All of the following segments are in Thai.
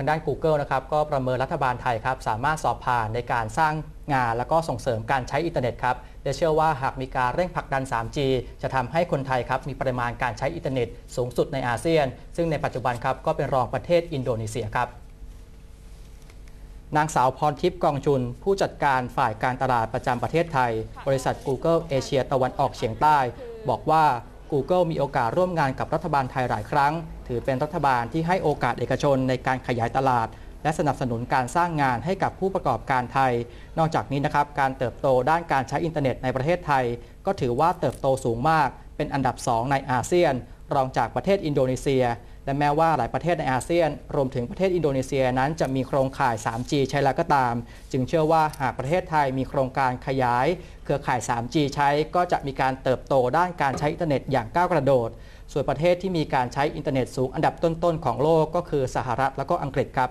างด้าน Google นะครับก็ประเมินรัฐบาลไทยครับสามารถสอบผ่านในการสร้างงาน แล้วก็ส่งเสริมการใช้อินเทอร์เน็ตครับและเชื่อว่าหากมีการเร่งผลักดัน 3G จะทำให้คนไทยครับมีปริมาณการใช้อินเทอร์เน็ตสูงสุดในอาเซียน ซึ่งในปัจจุบันครับก็เป็นรองประเทศอินโดนีเซียครับนางสาวพรทิพย์กองจุน ผู้จัดการฝ่ายการตลาดประจำประเทศไทย บริษัท Google เอเชียตะวันออกเฉียงใต้ บอกว่า Google มีโอกาสร่วมงานกับรัฐบาลไทยหลายครั้ง ถือเป็นรัฐบาลที่ให้โอกาสเอกชนในการขยายตลาด และสนับสนุนการสร้างงานให้กับผู้ประกอบการไทย นอกจากนี้นะครับการเติบโตด้านการใช้อินเทอร์เน็ตในประเทศไทย ก็ถือว่าเติบโตสูงมาก เป็นอันดับ 2 ในอาเซียน รองจากประเทศอินโดนีเซีย และแม้ว่าหลายประเทศในอาเซียน รวมถึงประเทศอินโดนีเซียนั้นจะมีโครงข่าย 3G ใช้แล้วก็ตาม จึงเชื่อว่าหากประเทศไทยมีโครงการขยาย เครือข่าย 3G ใช้ก็จะมีการเติบโตด้านการใช้อินเทอร์เน็ตอย่างก้าวกระโดด ส่วนประเทศที่มีการใช้อินเทอร์เน็ตสูงอันดับต้นๆของโลกก็คือสหรัฐแล้วก็อังกฤษครับ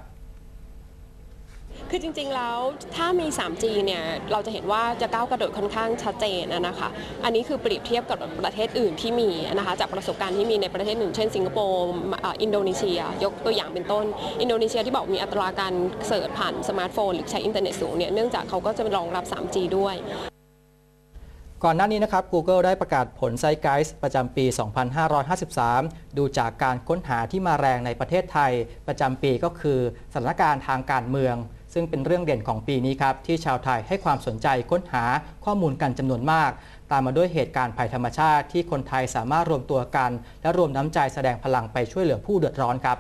คือจริงๆแล้วถ้ามี 3G เนี่ยเราจะเห็นว่าจะก้าวกระโดดค่อนข้างชัดเจนนะคะ อันนี้คือเปรียบเทียบกับประเทศอื่นที่มีนะคะจากประสบการณ์ที่มีในประเทศอื่นเช่นสิงคโปร์อินโดนีเซีย ยกตัวอย่างเป็นต้น อินโดนีเซียที่บอกมีอัตราการเสิร์ชผ่านสมาร์ทโฟน หรือใช้อินเทอร์เน็ตสูงเนี่ยเนื่องจากเขาก็จะรองรับ 3G ด้วยก่อนหน้านี้นะครับ Google ได้ประกาศผลไซไกส์ประจำปี 2553 ดูจากการค้นหาที่มาแรงในประเทศไทย ประจำปีก็คือสถานการณ์ทางการเมือง ซึ่งเป็นเรื่องเด่นของปีนี้ครับที่ชาวไทยให้ความสนใจค้นหาข้อมูลกันจำนวนมาก ตามมาด้วยเหตุการณ์ภัยธรรมชาติที่คนไทยสามารถรวมตัวกัน และรวมน้ำใจแสดงพลังไปช่วยเหลือผู้เดือดร้อนครับ